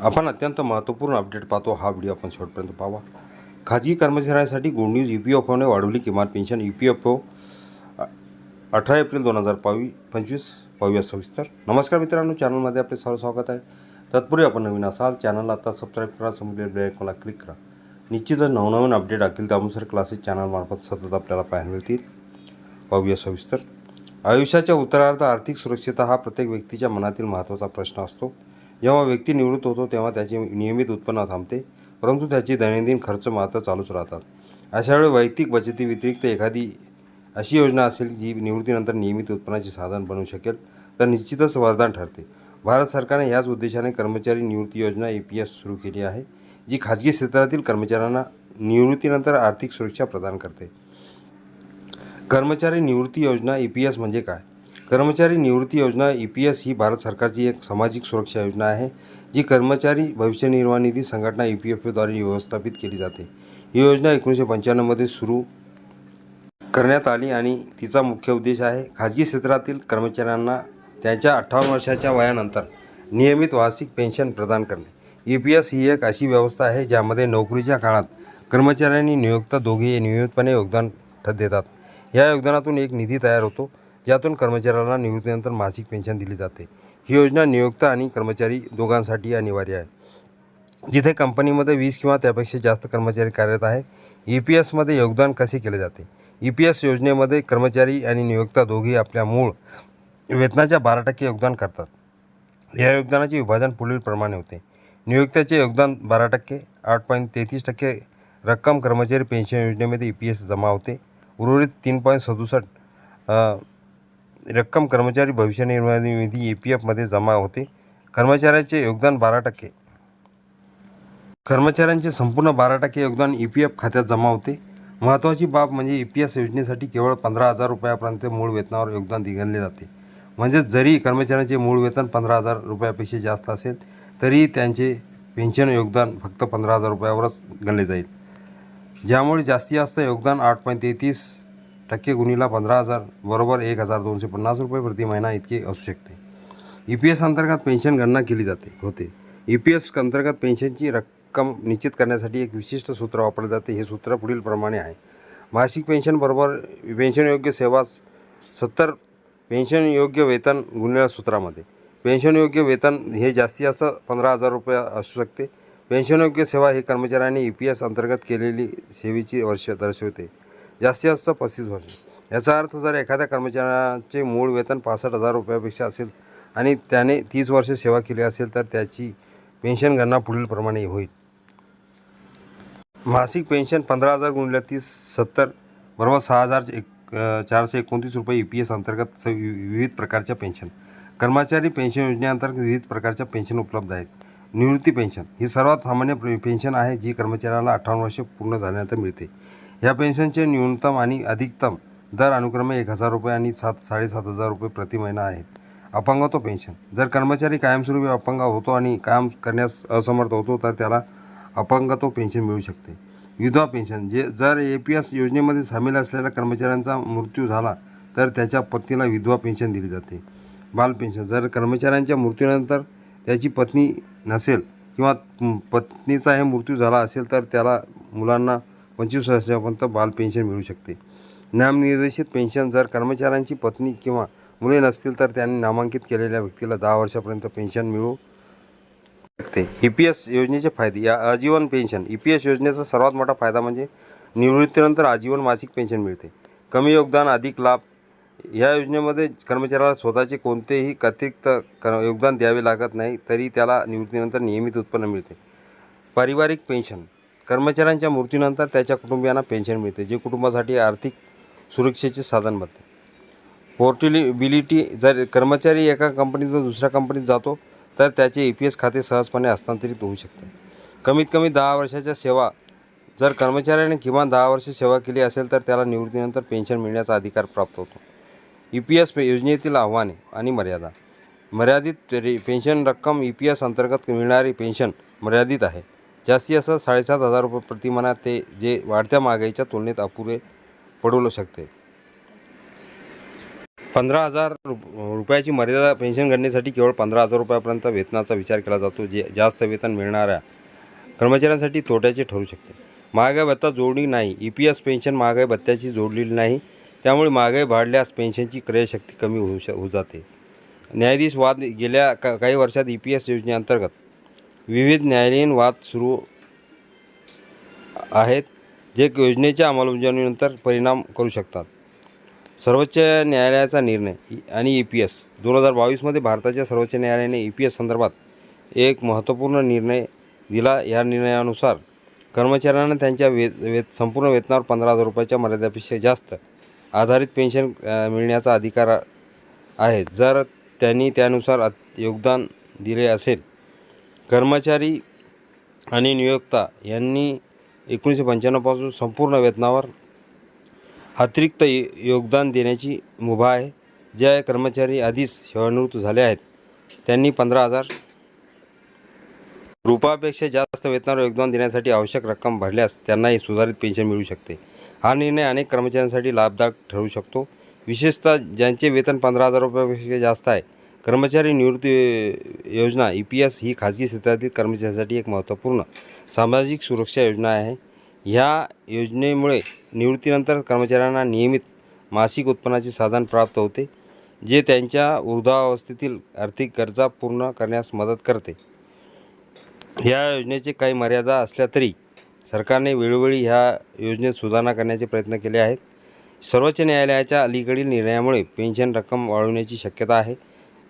आपण अत्यंत महत्त्वपूर्ण अपडेट पाहतो. हा व्हिडिओ आपण शेवटपर्यंत पाहावा. खाजगी कर्मचाऱ्यांसाठी good news E P F one वाढवली किमान pension. E P F O अठरा एप्रिल दोन हजार पावी पंचवीस पाहूया सविस्तर नमस्कार मित्रांनो चॅनलमध्ये आपले सर्व स्वागत आहे. तत्पूर्वी आपण नवीन असाल चॅनलला आता सबस्क्राईब करा समोर बेलायकॉनला क्लिक करा. निश्चितच नवनवीन अपडेट असतील त्यानुसार क्लासेस चॅनलमार्फत सतत आपल्याला पाहायला मिळतील. पाहूया सविस्तर आयुष्याच्या उत्तरार्ध आर्थिक सुरक्षितता हा प्रत्येक व्यक्तीच्या मनातील महत्त्वाचा प्रश्न असतो. जेव्हा व्यक्ती निवृत्त होतो तेव्हा त्याचे नियमित उत्पन्न थांबते परंतु त्याचे दैनंदिन खर्च मात्र चालूच राहतात. अशा वेळी वैयक्तिक बचती व्यतिरिक्त एखादी अशी योजना असेल जी निवृत्तीनंतर नियमित उत्पन्नाचे साधन बनवू शकेल तर निश्चितच वरदान ठरते. भारत सरकारने याच उद्देशाने कर्मचारी निवृत्ती योजना ए पी एस सुरू केली आहे जी खाजगी क्षेत्रातील कर्मचाऱ्यांना निवृत्तीनंतर आर्थिक सुरक्षा प्रदान करते. कर्मचारी निवृत्ती योजना ई पी एस म्हणजे काय? कर्मचारी निवृत्ती योजना ई पी एस ही भारत सरकारची एक सामाजिक सुरक्षा योजना आहे जी कर्मचारी भविष्य निर्वाह निधी संघटना ई पी एफ ओद्वारे व्यवस्थापित केली जाते. ही योजना एकोणीसशे पंच्याण्णवमध्ये सुरू करण्यात आली आणि तिचा मुख्य उद्देश आहे खाजगी क्षेत्रातील कर्मचाऱ्यांना त्यांच्या अठ्ठावन्न वर्षाच्या वयानंतर नियमित वार्षिक पेन्शन प्रदान करणे. ई पी एस ही एक अशी व्यवस्था आहे ज्यामध्ये नोकरीच्या काळात कर्मचाऱ्यांनी नियुक्त दोघे नियमितपणे योगदान देतात. या योगदानातून एक निधी तयार होतो. ज्यातून कर्मचाऱ्याला निवृत्तीनंतर मासिक पेन्शन दिली जाते. ही योजना नियोक्ता आणि कर्मचारी दोघांसाठी अनिवार्य आहे. जिथे कंपनीमध्ये वीस किंवा त्यापेक्षा जास्त कर्मचारी कार्यरत आहे ई पी एसमध्ये योगदान कसे केले जाते? ई पी एस योजनेमध्ये कर्मचारी आणि नियोक्ता दोघे आपल्या मूळ वेतनाच्या बारा टक्के योगदान करतात. या योगदानाचे विभाजन पुढीलप्रमाणे होते. नियोक्त्याचे योगदान बारा टक्के आठ पॉईंट तेहतीस टक्के रक्कम कर्मचारी पेन्शन योजनेमध्ये ई पी एस जमा होते. उर्वरित तीन पॉईंट सदुसष्ट रक्कम कर्मचारी भविष्य निर्वाह निधी ए पी एफमध्ये जमा होते. कर्मचाऱ्याचे योगदान बारा टक्के. कर्मचाऱ्यांचे संपूर्ण बारा टक्के योगदान ई पी एफ खात्यात जमा होते. महत्त्वाची बाब म्हणजे ई पी एस योजनेसाठी केवळ पंधरा हजार रुपयापर्यंत मूळ वेतनावर योगदान दिले जाते. म्हणजेच जरी कर्मचाऱ्यांचे मूळ वेतन पंधरा हजार रुपयापेक्षा जास्त असेल तरी त्यांचे पेन्शन योगदान फक्त पंधरा हजार रुपयावरच गणले जाईल. ज्यामुळे जास्तीत जास्त योगदान आठ पॉईंट तेहतीस टक्के गुणीला पंधरा हजार बरोबर एक हजार दोनशे पन्नास रुपये प्रति महिना इतके असू शकते. ई पी एस अंतर्गत पेन्शन गणना केली जाते होते. ई पी एस अंतर्गत पेन्शनची रक्कम निश्चित करण्यासाठी एक विशिष्ट सूत्र वापरले जाते. हे सूत्र पुढीलप्रमाणे आहे. मासिक पेन्शनबरोबर पेन्शनयोग्य सेवा सत्तर पेन्शनयोग्य वेतन गुणिले सूत्रामध्ये. पेन्शनयोग्य वेतन हे जास्तीत जास्त पंधरा हजार रुपये असू शकते. पेन्शनयोग्य सेवा हे कर्मचाऱ्यांनी ई पी एस अंतर्गत केलेली सेवेची वर्ष दर्शवते. जास्तीत जास्त पस्तीस वर्ष. याचा अर्थ जर एखाद्या कर्मचाऱ्याचे मूळ वेतन पासष्ट हजार रुपयापेक्षा असेल आणि त्याने तीस वर्षे सेवा केली असेल तर त्याची पेन्शन गणना पुढीलप्रमाणे होईल. मासिक पेन्शन पंधरा हजार गुणिले तीस सत्तर बरोबर सहा हजार एक चारशे एकोणतीस रुपये ई पी एस अंतर्गत वि- विविध प्रकारच्या पेन्शन. कर्मचारी पेन्शन योजनेअंतर्गत विविध प्रकारच्या पेन्शन उपलब्ध आहेत. निवृत्ती पेन्शन ही सर्वात सामान्य पेन्शन आहे जी कर्मचाऱ्याला अठ्ठावन्न वर्षे पूर्ण झाल्यानंतर मिळते. ह्या पेन्शनचे न्यूनतम आणि अधिकतम दर अनुक्रमे एक हजार रुपये आणि सात साडेसात हजार रुपये प्रति महिना आहेत. अपंगत्व पेन्शन. जर कर्मचारी कायमस्वरूपी अपंग होतो आणि काम करण्यास असमर्थ होतो तर त्याला अपंगत्व पेन्शन मिळू शकते. विधवा पेन्शन. जे जर ए पी एस योजनेमध्ये सामील असलेल्या कर्मचाऱ्यांचा मृत्यू झाला तर त्याच्या पत्नीला विधवा पेन्शन दिली जाते. बाल पेन्शन. जर कर्मचाऱ्यांच्या मृत्यूनंतर त्याची पत्नी नसेल किंवा पत्नीचा हे मृत्यू झाला असेल तर त्याला मुलांना पंचवीस वर्षापर्यंत बाल पेन्शन मिळू शकते. नामनिर्देशित पेन्शन जर कर्मचाऱ्यांची पत्नी किंवा मुले नसतील तर त्यांनी नामांकित केलेल्या व्यक्तीला दहा वर्षापर्यंत पेन्शन मिळू शकते. ई पी एस योजनेचे फायदे. या आजीवन पेन्शन. ई पी एस योजनेचा सर्वात मोठा फायदा म्हणजे निवृत्तीनंतर आजीवन मासिक पेन्शन मिळते. कमी योगदान अधिक लाभ या योजनेमध्ये कर्मचाऱ्याला स्वतःचे कोणतेही अतिरिक्त क योगदान द्यावे लागत नाही तरी त्याला निवृत्तीनंतर नियमित उत्पन्न मिळते. पारिवारिक पेन्शन. कर्मचाऱ्यांच्या मृत्यूनंतर त्याच्या कुटुंबियांना पेन्शन मिळते जे कुटुंबासाठी आर्थिक सुरक्षेचे साधन बनते. पोर्टिलिबिलिटी जर कर्मचारी एका कंपनीतून दुसऱ्या कंपनीत जातो तर त्याचे ई पी एस खाते सहजपणे हस्तांतरित होऊ शकते. कमीत कमी दहा वर्षाच्या सेवा जर कर्मचाऱ्याने किमान दहा वर्षे सेवा केली असेल तर त्याला निवृत्तीनंतर पेन्शन मिळण्याचा अधिकार प्राप्त होतो. ई पी एस योजनेतील आव्हाने आणि मर्यादा. मर्यादित पेन्शन रक्कम ई पी एस अंतर्गत मिळणारी पेन्शन मर्यादित आहे. जास्तीत जास्त साडेसात हजार रुपये प्रतिमानात ते जे वाढत्या महागाईच्या तुलनेत अपुरे पडू शकते. पंधरा हजार रुपयाची मर्यादा पेन्शन गणनेसाठी केवळ पंधरा हजार रुपयापर्यंत वेतनाचा विचार केला जातो जे जास्त वेतन मिळणाऱ्या कर्मचाऱ्यांसाठी तोट्याचे ठरू शकते. महागाई भत्ता जोडणी नाही ई पी एस पेन्शन महागाई भत्त्याची जोडलेली नाही त्यामुळे महागाई वाढल्यास पेन्शनची क्रयशक्ती कमी होऊ श होऊ जाते. न्यायाधीश वाद गेल्या का काही वर्षात ई पी एस योजनेअंतर्गत विविध न्यायालयीन वाद सुरू आहेत जे योजनेच्या अंमलबजावणीनंतर परिणाम करू शकतात. सर्वोच्च न्यायालयाचा निर्णय आणि ई पी एस. दोन हजार बावीसमध्ये भारताच्या सर्वोच्च न्यायालयाने ई पी एस संदर्भात एक महत्त्वपूर्ण निर्णय दिला. या निर्णयानुसार कर्मचाऱ्यांना त्यांच्या वेत वेत संपूर्ण वेतनावर पंधरा हजार रुपयाच्या मर्यादेपेक्षा जास्त आधारित पेन्शन मिळण्याचा अधिकार आहे. जर त्यांनी त्यानुसार योगदान दिले असेल कर्मचारी आणि नियोक्ता यांनी एकोणीसशे पंच्याण्णवपासून संपूर्ण वेतनावर अतिरिक्त य- योगदान देण्याची मुभा आहे. ज्या कर्मचारी आधीच सेवानिवृत्त झाले आहेत त्यांनी पंधरा हजार रुपयापेक्षा जास्त वेतनावर योगदान देण्यासाठी आवश्यक रक्कम भरल्यास त्यांनाही सुधारित पेन्शन मिळू शकते. हा निर्णय अनेक कर्मचाऱ्यांसाठी लाभदायक ठरू शकतो. विशेषतः ज्यांचे वेतन पंधरा हजार रुपयापेक्षा जास्त आहे कर्मचारी निवृत्ती योजना ई पी एस ही खाजगी क्षेत्रातील कर्मचाऱ्यांसाठी एक महत्त्वपूर्ण सामाजिक सुरक्षा योजना आहे. ह्या योजनेमुळे निवृत्तीनंतर कर्मचाऱ्यांना नियमित मासिक उत्पन्नाचे साधन प्राप्त होते जे त्यांच्या वृद्धावस्थेतील आर्थिक गरजा पूर्ण करण्यास मदत करते. ह्या योजनेचे काही मर्यादा असल्या तरी सरकारने वेळोवेळी ह्या योजनेत सुधारणा करण्याचे प्रयत्न केले आहेत. सर्वोच्च न्यायालयाच्या अलीकडील निर्णयामुळे पेन्शन रक्कम वाढवण्याची शक्यता आहे.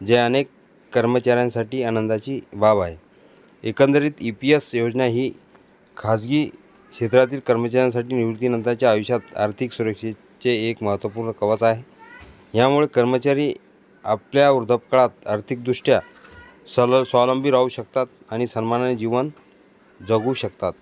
जे अनेक कर्मचाऱ्यांसाठी आनंदाची बाब आहे. एकंदरीत ई पी एस योजना ही खाजगी क्षेत्रातील कर्मचाऱ्यांसाठी निवृत्तीनंतरच्या आयुष्यात आर्थिक सुरक्षेचे एक महत्त्वपूर्ण कवच आहे. यामुळे कर्मचारी आपल्या वृद्धापकाळात आर्थिकदृष्ट्या सल स्वावलंबी राहू शकतात आणि सन्मानाने जीवन जगू शकतात.